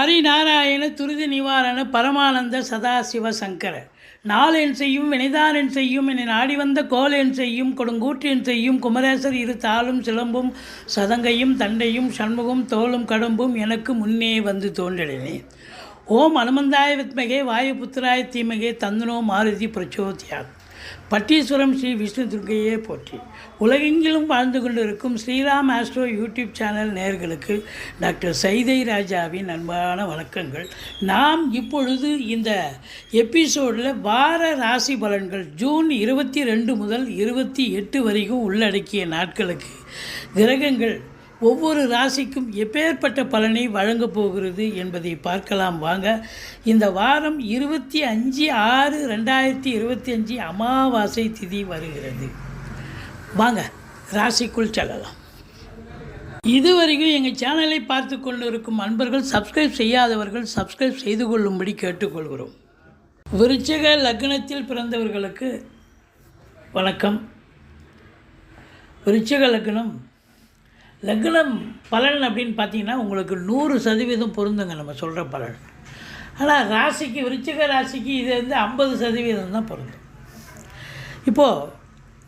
ஹரிநாராயண துரித நிவாரண பரமானந்த சதாசிவ சங்கர. நாளென் செய்யும் வினைதானென் செய்யும் என்னை நாடி வந்த கோலென் செய்யும் கொடுங்கூற்றென் செய்யும் குமரேசர் இரு தாளும் சிலம்பும் சதங்கையும் தண்டையும் சண்முகம் தோளும் கடம்பும் எனக்கு முன்னே வந்து தோன்றினேன். ஓம் அனுமந்தாய வித்மகே வாயுபுத்திராய தீமகே தந்தனோ மாருதி பிரச்சோதியாகும் பட்டீஸ்வரம் ஸ்ரீ விஷ்ணு துர்க்கையே போற்றி. உலகெங்கிலும் வாழ்ந்து கொண்டிருக்கும் ஸ்ரீராம் ஆஸ்ட்ரோ யூடியூப் சேனல் நேர்களுக்கு டாக்டர் சைதை ராஜாவின் அன்பான வணக்கங்கள். நாம் இப்பொழுது இந்த எபிசோடில் வார ராசி பலன்கள் ஜூன் இருபத்தி ரெண்டு முதல் இருபத்தி எட்டு வரைக்கும் உள்ளடக்கிய நாட்களுக்கு கிரகங்கள் ஒவ்வொரு ராசிக்கும் எப்பேற்பட்ட பலனை வழங்கப் போகிறது என்பதை பார்க்கலாம் வாங்க. இந்த வாரம் இருபத்தி அஞ்சு ஆறு ரெண்டாயிரத்தி இருபத்தி அஞ்சு அமாவாசை திதி வருகிறது. வாங்க ராசிக்குள் செல்லலாம். இதுவரைக்கும் எங்கள் சேனலை பார்த்து கொண்டிருக்கும் அன்பர்கள் சப்ஸ்கிரைப் செய்யாதவர்கள் சப்ஸ்கிரைப் செய்து கொள்ளும்படி கேட்டுக்கொள்கிறோம். விருச்சக லக்னத்தில் பிறந்தவர்களுக்கு வணக்கம். விருச்சக லக்னம் லக்னம் பலன் அப்படின்னு பார்த்தீங்கன்னா உங்களுக்கு நூறு சதவீதம் பொருந்துங்க நம்ம சொல்கிற பலன். ஆனால் ராசிக்கு விருச்சிக ராசிக்கு இது வந்து ஐம்பது சதவீதம் தான் பொருந்தும். இப்போது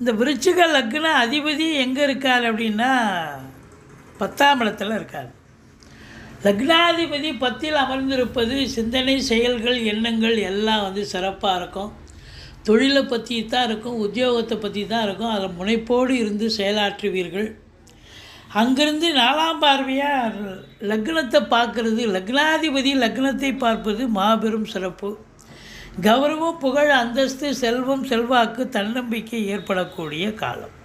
இந்த விருச்சிக லக்ன அதிபதி எங்கே இருக்கார் அப்படின்னா பத்தாம் இடத்துல இருக்கார். லக்னாதிபதி பத்தில் அமர்ந்திருப்பது சிந்தனை செயல்கள் எண்ணங்கள் எல்லாம் வந்து சிறப்பாக இருக்கும். தொழிலை பற்றி தான் இருக்கும் உத்தியோகத்தை பற்றி தான் இருக்கும். அதில் முனைப்போடு இருந்து செயலாற்றுவீர்கள். அங்கிருந்து நாலாம் பார்வையாக லக்னத்தை பார்க்கறது லக்னாதிபதி லக்னத்தை பார்ப்பது மாபெரும் சிறப்பு. கௌரவம் புகழ் அந்தஸ்து செல்வம் செல்வாக்கு தன்னம்பிக்கை ஏற்படக்கூடிய காலம்.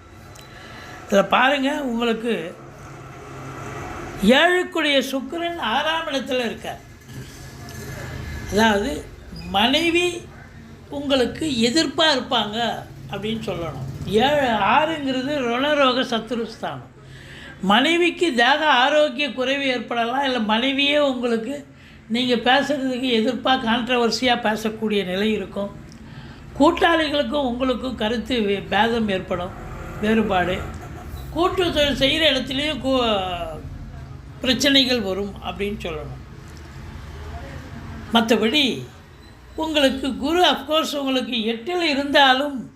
இதில் பாருங்கள் உங்களுக்கு ஏழுக்குடைய சுக்கரன் ஆறாம் இடத்துல இருக்கார். அதாவது மனைவி உங்களுக்கு எதிர்ப்பாக இருப்பாங்க அப்படின்னு சொல்லணும். ஏழு ஆறுங்கிறது ருணரோக சத்துருஸ்தானம். மனைவிக்கு தேக ஆரோக்கிய குறைவு ஏற்படலாம் இல்லை மனைவியே உங்களுக்கு நீங்கள் பேசுகிறதுக்கு எதிர்ப்பாக கான்ட்ரவர்சியாக பேசக்கூடிய நிலை இருக்கும். கூட்டாளிகளுக்கும் உங்களுக்கும் கருத்து வே- பேதம் ஏற்படும் வேறுபாடு. கூட்டு தொழில் செய்கிற இடத்துலையும் கூ பிரச்சனைகள் வரும் அப்படின்னு சொல்லணும். மற்றபடி உங்களுக்கு குரு அஃப்கோர்ஸ் உங்களுக்கு எட்டில் இருந்தாலும்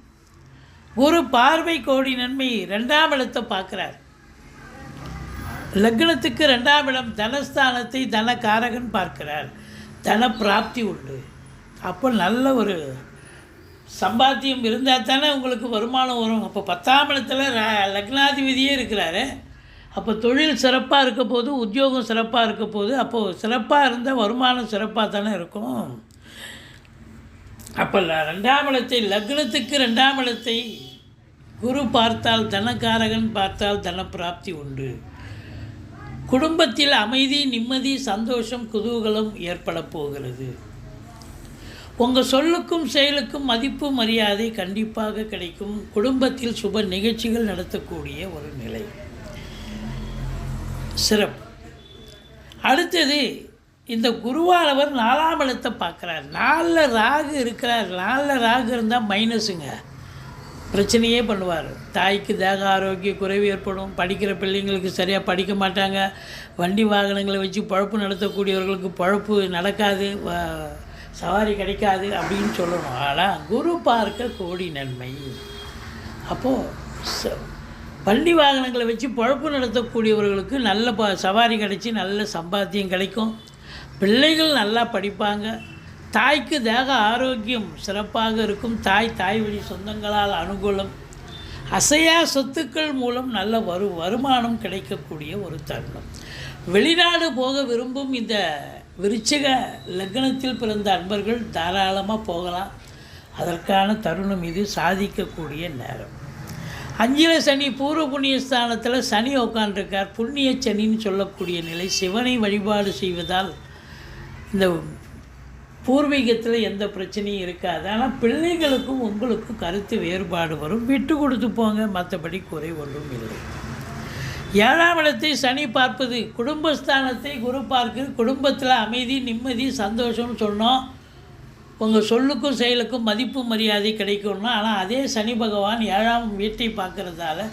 குரு பார்வை கோடி நன்மை ரெண்டாம் இடத்தை பார்க்குறார். லக்னத்துக்கு ரெண்டாம் இடம் தனஸ்தானத்தை தனக்காரகன் பார்க்கிறார். தன பிராப்தி உண்டு. அப்போ நல்ல ஒரு சம்பாத்தியம் இருந்தால் தானே உங்களுக்கு வருமானம் வரும். அப்போ பத்தாம் இடத்துல லக்னாதிபதியே இருக்கிறாரு. அப்போ தொழில் சிறப்பாக இருக்க போது உத்தியோகம் சிறப்பாக இருக்க போது அப்போது சிறப்பாக இருந்தால் வருமானம் சிறப்பாக தானே இருக்கும். அப்போ ரெண்டாம் இடத்தை லக்னத்துக்கு ரெண்டாம் இடத்தை குரு பார்த்தால் தனக்காரகன் பார்த்தால் தன பிராப்தி உண்டு. குடும்பத்தில் அமைதி நிம்மதி சந்தோஷம் குதூகலம் ஏற்பட போகிறது. உங்கள் சொல்லுக்கும் செயலுக்கும் மதிப்பு மரியாதை கண்டிப்பாக கிடைக்கும். குடும்பத்தில் சுப நிகழ்ச்சிகள் நடத்தக்கூடிய ஒரு நிலை. சிறப்பு. அடுத்தது இந்த குருவானவர் நாலாம் இடத்தை பார்க்குறார். நாலில் ராகு இருக்கிறார். நாலில் ராகு இருந்தால் மைனஸுங்க பிரச்சனையே பண்ணுவார். தாய்க்கு தேக ஆரோக்கிய குறைவு ஏற்படும். படிக்கிற பிள்ளைங்களுக்கு சரியாக படிக்க மாட்டாங்க. வண்டி வாகனங்களை வச்சு பழப்பு நடத்தக்கூடியவர்களுக்கு பழப்பு நடக்காது. வ- சவாரி கிடைக்காது அப்படின்னு சொல்லணும். ஆனால் குரு பார்க்க கோடி நன்மை. அப்போது வண்டி வாகனங்களை வச்சு பழப்பு நடத்தக்கூடியவர்களுக்கு நல்ல ப சவாரி கிடைச்சி நல்ல சம்பாத்தியம் கிடைக்கும். பிள்ளைகள் நல்லா படிப்பாங்க. தாய்க்கு தேக ஆரோக்கியம் சிறப்பாக இருக்கும். தாய் தாய் வழி சொந்தங்களால் அனுகூலம். அசையா சொத்துக்கள் மூலம் நல்ல வரு வருமானம் கிடைக்கக்கூடிய ஒரு தருணம். வெளிநாடு போக விரும்பும் இந்த விருச்சிக லக்னத்தில் பிறந்த அன்பர்கள் தாராளமாக போகலாம். அதற்கான தருணம் இது. சாதிக்கக்கூடிய நேரம். அஞ்சில சனி பூர்வ புண்ணிய ஸ்தானத்தில் சனி உட்காண்டிருக்கார் புண்ணிய சனின்னு சொல்லக்கூடிய நிலை சிவனை வழிபாடு செய்வதால் இந்த பூர்வீகத்தில் எந்த பிரச்சனையும் இருக்காது. ஆனால் பிள்ளைகளுக்கும் உங்களுக்கும் கருத்து வேறுபாடு வரும். விட்டு கொடுத்து போங்க. மற்றபடி குறை ஒன்றும் இல்லை. ஏழாம் இடத்தை சனி பார்ப்பது. குடும்பஸ்தானத்தை குரு பார்க்குது குடும்பத்தில் அமைதி நிம்மதி சந்தோஷம்னு சொன்னோம். உங்கள் சொல்லுக்கும் செயலுக்கும் மதிப்பு மரியாதை கிடைக்கும்னா ஆனால் அதே சனி பகவான் ஏழாம் வீட்டை பார்க்குறதால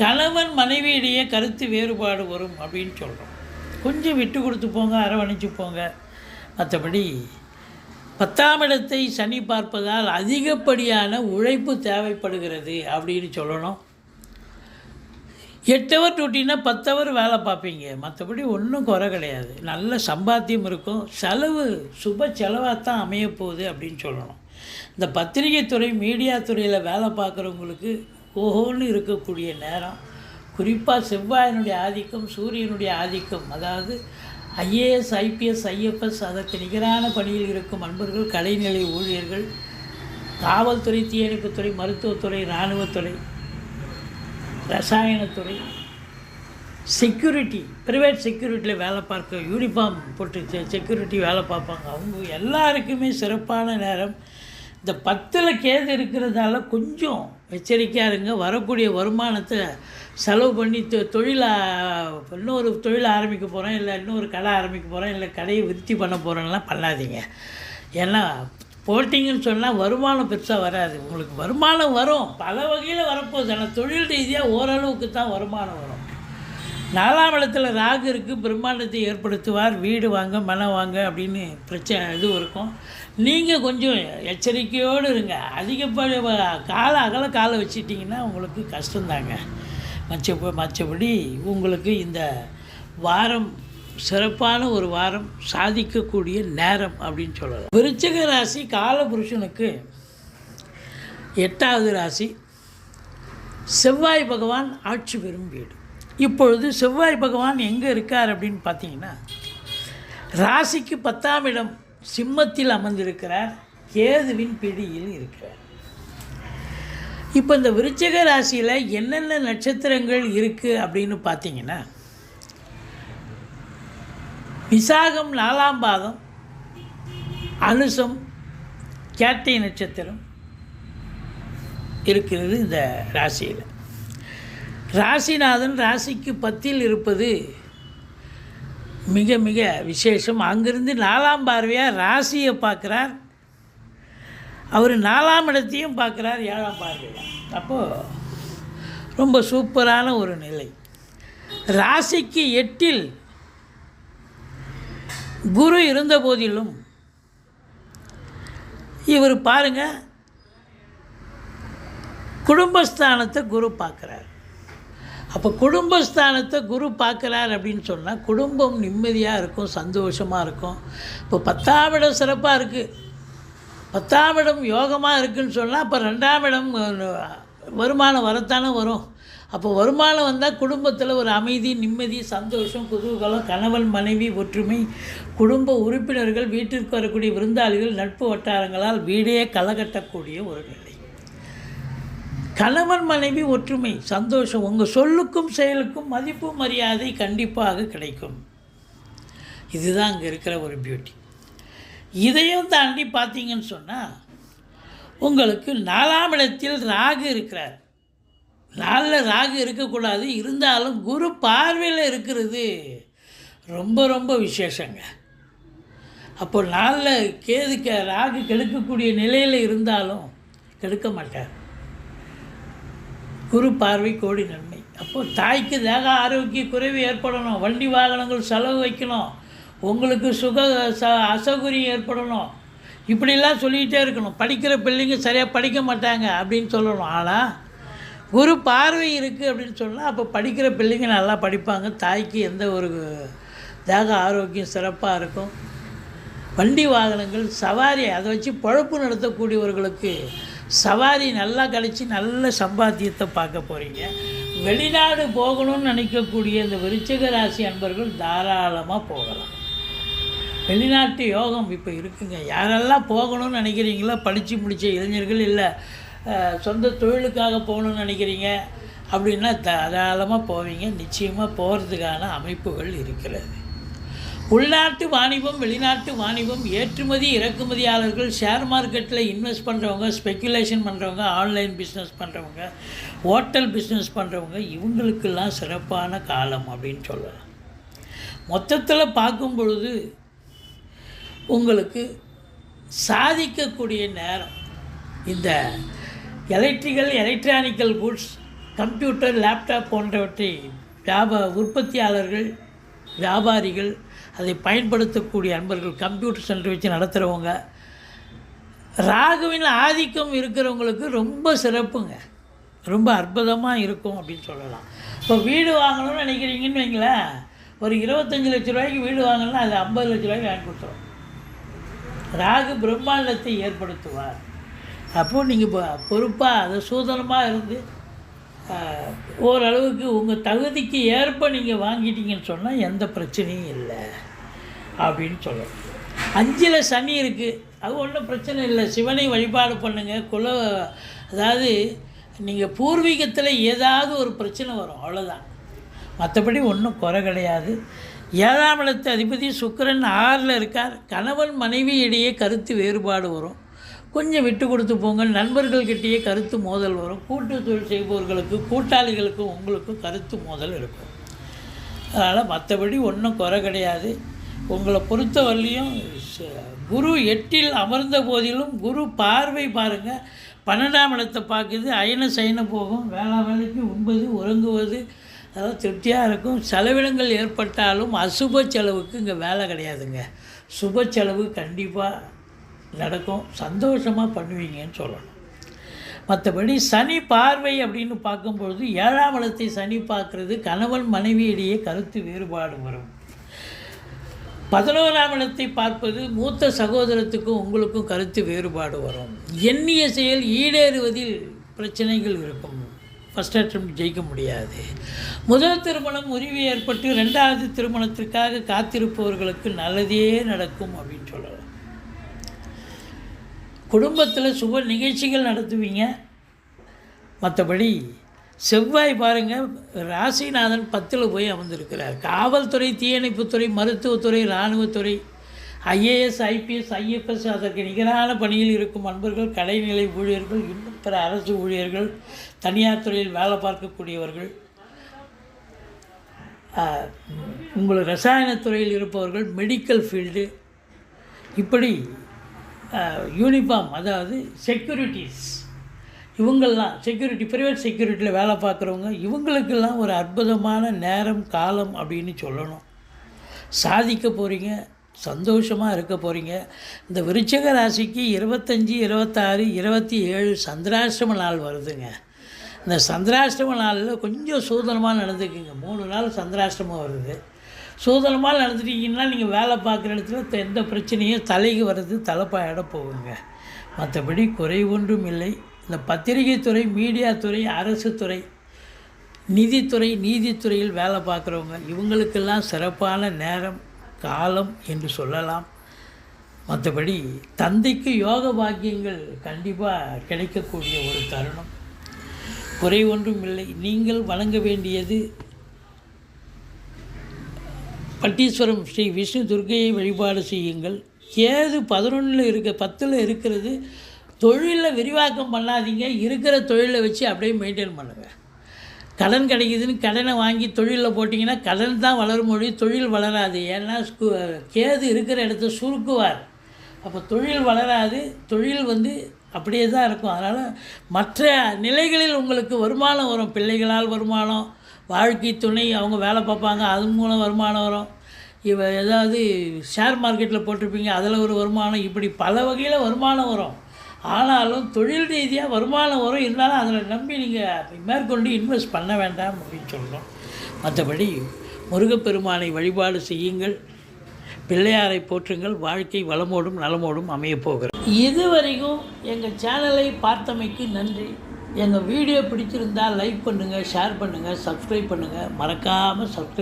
கணவன் மனைவியிடையே கருத்து வேறுபாடு வரும் அப்படின்னு சொல்கிறோம் கொஞ்சம் விட்டு கொடுத்து போங்க அரவணைச்சு போங்க. மற்றபடி பத்தாம் இடத்தை சனி பார்ப்பதால் அதிகப்படியான உழைப்பு தேவைப்படுகிறது அப்படின்னு சொல்லணும். எட்டு ஹவர் டியூட்டினா பத்து ஹவர் வேலை பார்ப்பீங்க. மற்றபடி ஒன்றும் குறை கிடையாது. நல்ல சம்பாத்தியம் இருக்கும். செலவு சுப செலவாக தான் அமையப்போகுது அப்படின்னு சொல்லணும். இந்த பத்திரிகை துறை மீடியா துறையில் வேலை பார்க்குறவங்களுக்கு ஓஹோன்னு இருக்கக்கூடிய நேரம். குறிப்பாக செவ்வாயினுடைய ஆதிக்கம் சூரியனுடைய ஆதிக்கம். அதாவது ஐஏஎஸ் ஐபிஎஸ் ஐஎஃப்எஸ் அதற்கு நிகரான பணியில் இருக்கும் அன்பர்கள் கலைநிலை ஊழியர்கள் காவல்துறை தீயணைப்புத்துறை மருத்துவத்துறை இராணுவத்துறை ரசாயனத்துறை செக்யூரிட்டி ப்ரைவேட் செக்யூரிட்டியில் வேலை பார்க்க யூனிஃபார்ம் போட்டு செக்யூரிட்டி வேலை பார்ப்பாங்க. அவங்க எல்லாருக்குமே சிறப்பான நேரம். இந்த பத்தில் கேது இருக்கிறதால கொஞ்சம் எச்சரிக்கையாக இருங்க வரக்கூடிய வருமானத்தை செலவு பண்ணி தொ- இன்னொரு தொழில் ஆரம்பிக்க போகிறோம் இல்லை இன்னொரு கடை ஆரம்பிக்க போகிறோம் இல்லை கடையை விருத்தி பண்ண போகிறோம்லாம் பண்ணாதீங்க. ஏன்னா போட்டிங்கன்னு சொன்னால் வருமானம் பெருசாக வராது. உங்களுக்கு வருமானம் வரும். பல வகையில் வரப்போகுது. ஆனால் தொழில் ரீதியாக ஓரளவுக்கு தான் வருமானம் வரும். நாலாம் இடத்துல ராகு இருக்குது பிரம்மாண்டத்தை ஏற்படுத்துவார் வீடு வாங்க மனம் வாங்க அப்படின்னு பிரச்சனை இது இருக்கும். நீங்கள் கொஞ்சம் எச்சரிக்கையோடு இருங்க. அதிகப்படி காலை அகல காலை வச்சிட்டிங்கன்னா உங்களுக்கு கஷ்டந்தாங்க மற்ற மற்றபடி உங்களுக்கு இந்த வாரம் சிறப்பான ஒரு வாரம் சாதிக்கக்கூடிய நேரம் அப்படின்னு சொல்லலாம். விருச்சிக ராசி காலபுருஷனுக்கு எட்டாவது ராசி. செவ்வாய் பகவான் ஆட்சி பெறும் வீடு. இப்பொழுது செவ்வாய் பகவான் எங்கே இருக்கார் அப்படின்னு பார்த்தீங்கன்னா ராசிக்கு பத்தாம் இடம் சிம்மத்தில் அமர்ந்திருக்கிறார் கேதுவின் பிடியில் இருக்கிறார். இப்போ இந்த விருச்சக ராசியில் என்னென்ன நட்சத்திரங்கள் இருக்குது அப்படின்னு பார்த்தீங்கன்னா விசாகம் நாலாம் பாதம் அனுசம் கேட்டை நட்சத்திரம் இருக்கிறது இந்த ராசியில். ராசிநாதன் ராசிக்கு பத்தில் இருப்பது மிக மிக விசேஷம். அங்கிருந்து நாலாம் பார்வையாக ராசியை பார்க்குறார். அவர் நாலாம் இடத்தையும் பார்க்குறார் ஏழாம் பார்வையாக அப்போது ரொம்ப சூப்பரான ஒரு நிலை. ராசிக்கு எட்டில் குரு இருந்த போதிலும் இவர் பாருங்க குடும்பஸ்தானத்தை குரு பார்க்குறார். அப்போ குடும்பஸ்தானத்தை குரு பார்க்குறார் அப்படின்னு சொன்னால் குடும்பம் நிம்மதியாக இருக்கும் சந்தோஷமாக இருக்கும். இப்போ பத்தாம் இடம் சிறப்பாக இருக்குது பத்தாம் இடம் யோகமாக இருக்குன்னு சொன்னால் அப்போ ரெண்டாம் இடம் வருமானம் வரத்தானே வரும். அப்போ வருமானம் வந்தால் குடும்பத்தில் ஒரு அமைதி நிம்மதி சந்தோஷம் குதூகலம் கணவன் மனைவி ஒற்றுமை குடும்ப உறுப்பினர்கள் வீட்டிற்கு வரக்கூடிய விருந்தாளிகள் நட்பு வட்டாரங்களால் வீடே களகட்டக்கூடிய ஒரு நிலை. கணவன் மனைவி ஒற்றுமை சந்தோஷம் உங்கள் சொல்லுக்கும் செயலுக்கும் மதிப்பு மரியாதை கண்டிப்பாக கிடைக்கும். இதுதான் அங்கே இருக்கிற ஒரு பியூட்டி இதையும் தாண்டி பார்த்தீங்கன்னு சொன்னால் உங்களுக்கு நாலாம் இடத்தில் ராகு இருக்கிறார். நாளில் ராகு இருக்கக்கூடாது இருந்தாலும் குரு பார்வையில் இருக்கிறது ரொம்ப ரொம்ப விசேஷங்க. அப்போ நாளில் கேதுக்க ராகு கெடுக்கக்கூடிய நிலையில் இருந்தாலும் கெடுக்க மாட்டார். குரு பார்வை கோடி நன்மை. அப்போது தாய்க்கு தேக ஆரோக்கிய குறைவு ஏற்படணும். வண்டி வாகனங்கள் செலவு வைக்கணும். உங்களுக்கு சுக ச அசௌகரியம் ஏற்படணும். இப்படிலாம் சொல்லிக்கிட்டே இருக்கணும். படிக்கிற பிள்ளைங்க சரியாக படிக்க மாட்டாங்க அப்படின்னு சொல்லணும். ஆனால் குரு பார்வை இருக்குது அப்படின்னு சொன்னால் அப்போ படிக்கிற பிள்ளைங்க நல்லா படிப்பாங்க. தாய்க்கு எந்த ஒரு தேக ஆரோக்கியம் சிறப்பாக இருக்கும். வண்டி வாகனங்கள் சவாரி அதை வச்சு பொழப்பு நடத்தக்கூடியவர்களுக்கு சவாரி நல்லா கழித்து நல்ல சம்பாத்தியத்தை பார்க்க போகிறீங்க வெளிநாடு போகணும்னு நினைக்கக்கூடிய இந்த விருச்சிக ராசி அன்பர்கள் தாராளமாக போகலாம். வெளிநாட்டு யோகம் இப்போ இருக்குங்க. யாரெல்லாம் போகணும்னு நினைக்கிறீங்களோ படித்து முடித்த இளைஞர்கள் இல்லை சொந்த தொழிலுக்காக போகணும்னு நினைக்கிறீங்க அப்படின்னா தாராளமாக போவீங்க. நிச்சயமாக போகிறதுக்கான அமைப்புகள் இருக்கிறது. உள்நாட்டு வாணிபம் வெளிநாட்டு வாணிபம் ஏற்றுமதி இறக்குமதியாளர்கள் ஷேர் மார்க்கெட்டில் இன்வெஸ்ட் பண்ணுறவங்க ஸ்பெக்குலேஷன் பண்ணுறவங்க ஆன்லைன் பிஸ்னஸ் பண்ணுறவங்க ஹோட்டல் பிஸ்னஸ் பண்ணுறவங்க இவங்களுக்கெல்லாம் சிறப்பான காலம் அப்படின்னு சொல்லலாம். மொத்தத்தில் பார்க்கும் பொழுது உங்களுக்கு சாதிக்கக்கூடிய நேரம் இந்த electrical electronical goods computer laptop போன்றவற்றை வியாப உற்பத்தியாளர்கள் வியாபாரிகள் அதை பயன்படுத்தக்கூடிய அன்பர்கள் கம்ப்யூட்டர் சென்டர் வச்சு நடத்துகிறவங்க ராகுவின் ஆதிக்கம் இருக்கிறவங்களுக்கு ரொம்ப சிறப்புங்க. ரொம்ப அற்புதமாக இருக்கும் அப்படின்னு சொல்லலாம். இப்போ வீடு வாங்கணும்னு நினைக்கிறீங்கன்னு வைங்களேன். ஒரு இருபத்தஞ்சி லட்ச ரூபாய்க்கு வீடு வாங்கணும்னா அது ஐம்பது லட்ச ரூபாய்க்கு வாங்கி கொடுத்துரும். ராகு பிரம்மாண்டத்தை ஏற்படுத்துவார். அப்போது நீங்கள் பொறுப்பாக அது சூதனமாக இருந்து ஓரளவுக்கு உங்கள் தகுதிக்கு ஏற்ப நீங்கள் வாங்கிட்டீங்கன்னு சொன்னால் எந்த பிரச்சனையும் இல்லை அப்படின்னு சொல்லணும். அஞ்சில் சனி இருக்குது அது ஒன்றும் பிரச்சனை இல்லை. சிவனை வழிபாடு பண்ணுங்கள் குல அதாவது நீங்கள் பூர்வீகத்தில் ஏதாவது ஒரு பிரச்சனை வரும். அவ்வளோதான் மற்றபடி ஒன்றும் குறை கிடையாது. ஏழாம் இடத்து அதிபதி சுக்கரன் ஆறில் இருக்கார். கணவன் மனைவி இடையே கருத்து வேறுபாடு வரும். கொஞ்சம் விட்டு கொடுத்து போங்கள். நண்பர்கள்கிட்டயே கருத்து மோதல் வரும். கூட்டு தொழில் செய்பவர்களுக்கு கூட்டாளிகளுக்கும் உங்களுக்கும் கருத்து மோதல் இருக்கும். அதனால் மற்றபடி ஒன்றும் குறை கிடையாது. உங்களை பொறுத்தவரையிலையும் ச- குரு எட்டில் அமர்ந்த போதிலும் குரு பார்வை பாருங்கள் பன்னெண்டாம் இடத்தை பார்க்குது. அயன சயன போகும். வேளா வேலைக்கு உண்பது உறங்குவது அதெல்லாம் திருப்தியாக இருக்கும். செலவினங்கள் ஏற்பட்டாலும் அசுப செலவுக்கு இங்கே வேலை கிடையாதுங்க. சுப செலவு கண்டிப்பாக நடக்கும் சந்தோஷமாக பண்ணுவீங்கன்னு சொல்லணும். மற்றபடி சனி பார்வை அப்படின்னு பார்க்கும்பொழுது ஏழாம் இடத்தை சனி பார்க்குறது கணவன் மனைவியிடையே கருத்து வேறுபாடு வரும். பதினோராம் இடத்தை பார்ப்பது மூத்த சகோதரத்துக்கும் உங்களுக்கும் கருத்து வேறுபாடு வரும். எண்ணிய செயல் ஈடேறுவதில் பிரச்சனைகள் இருக்கும். ஃபஸ்ட் அட்டம் ஜெயிக்க முடியாது. முதல் திருமணம் முறிவு ஏற்பட்டு ரெண்டாவது திருமணத்திற்காக காத்திருப்பவர்களுக்கு நல்லதே நடக்கும் அப்படின்னு சொல்லலாம். குடும்பத்தில் சுப நிகழ்ச்சிகள் நடத்துவீங்க. மற்றபடி செவ்வாய் பாருங்கள் ராசிநாதன் பத்தில் போய் அமர்ந்திருக்கிறார். காவல்துறை தீயணைப்புத்துறை மருத்துவத்துறை இராணுவத்துறை ஐஏஎஸ் ஐபிஎஸ் ஐஎஃப்எஸ் அதற்கு நிகரான பணியில் இருக்கும் அன்பர்கள் கடைநிலை ஊழியர்கள் இன்னும் பிற அரசு ஊழியர்கள் தனியார் துறையில் வேலை பார்க்கக்கூடியவர்கள் உங்கள் ரசாயனத்துறையில் இருப்பவர்கள் மெடிக்கல் ஃபீல்டு இப்படி யூனிஃபார்ம் அதாவது செக்யூரிட்டிஸ் இவங்கள்லாம் செக்யூரிட்டி ப்ரைவேட் செக்யூரிட்டியில் வேலை பார்க்குறவங்க இவங்களுக்கெல்லாம் ஒரு அற்புதமான நேரம் காலம் அப்படின்னு சொல்லணும். சாதிக்க போகிறீங்க சந்தோஷமாக இருக்க போகிறீங்க இந்த விருச்சக ராசிக்கு இருபத்தஞ்சி இருபத்தாறு இருபத்தி ஏழு சந்திராஷ்டம நாள் வருதுங்க. இந்த சந்திராஷ்டம நாளில் கொஞ்சம் சூதனமாக நடந்துக்குங்க. மூணு நாள் சந்திராஷ்டமம் வருது. சூதனமாக நடந்துட்டீங்கன்னா நீங்கள் வேலை பார்க்குற இடத்துல எந்த பிரச்சனையும் தலைக்கு வர்றது தலைப்பாயிட போகுங்க. மற்றபடி குறை ஒன்றும் இல்லை. இந்த பத்திரிகை துறை மீடியா துறை அரசு துறை நிதித்துறை நீதித்துறையில் வேலை பார்க்குறவங்க இவங்களுக்கெல்லாம் சிறப்பான நேரம் காலம் என்று சொல்லலாம். மற்றபடி தந்தைக்கு யோக பாக்கியங்கள் கண்டிப்பாக கிடைக்கக்கூடிய ஒரு தருணம். குறை ஒன்றும் இல்லை. நீங்கள் வணங்க வேண்டியது பட்டீஸ்வரம் ஸ்ரீ விஷ்ணு துர்க்கையை வழிபாடு செய்யுங்கள். கேது பதினொன்றில் இருக்க பத்தில் இருக்கிறது தொழிலில் விரிவாக்கம் பண்ணாதீங்க. இருக்கிற தொழிலை வச்சு அப்படியே மெயின்டைன் பண்ணுங்கள் கடன் கிடைக்குதுன்னு கடனை வாங்கி தொழிலில் போட்டிங்கன்னா கடன் தான் வளரும் மொழி தொழில் வளராது. ஏன்னா கேது இருக்கிற இடத்த சுருக்குவார். அப்போ தொழில் வளராது தொழில் வந்து அப்படியே தான் இருக்கும். அதனால் மற்ற நிலைகளில் உங்களுக்கு வருமானம் வரும். பிள்ளைகளால் வருமானம் வாழ்க்கை துணை அவங்க வேலை பார்ப்பாங்க. அதன் மூலம் வருமானம் வரும். இவ ஏதாவது ஷேர் மார்க்கெட்டில் போட்டிருப்பீங்க. அதில் ஒரு வருமானம். இப்படி பல வகையில் வருமானம் வரும். ஆனாலும் தொழில் ரீதியாக வருமானம் வரும். இருந்தாலும் அதில் நம்பி நீங்கள் மேற்கொண்டு இன்வெஸ்ட் பண்ண வேண்டாம் அப்படின்னு சொல்கிறோம் மற்றபடி முருகப்பெருமானை வழிபாடு செய்யுங்கள். பிள்ளையாரை போற்றுங்கள். வாழ்க்கை வளமோடும் நலமோடும் அமையப் போகிறது. இதுவரைக்கும் எங்கள் சேனலை பார்த்தமைக்கு நன்றி. எங்கள் வீடியோ பிடிச்சிருந்தால் லைக் பண்ணுங்கள் ஷேர் பண்ணுங்கள் சப்ஸ்கிரைப் பண்ணுங்கள் மறக்காமல் சப்ஸ்கிரைப்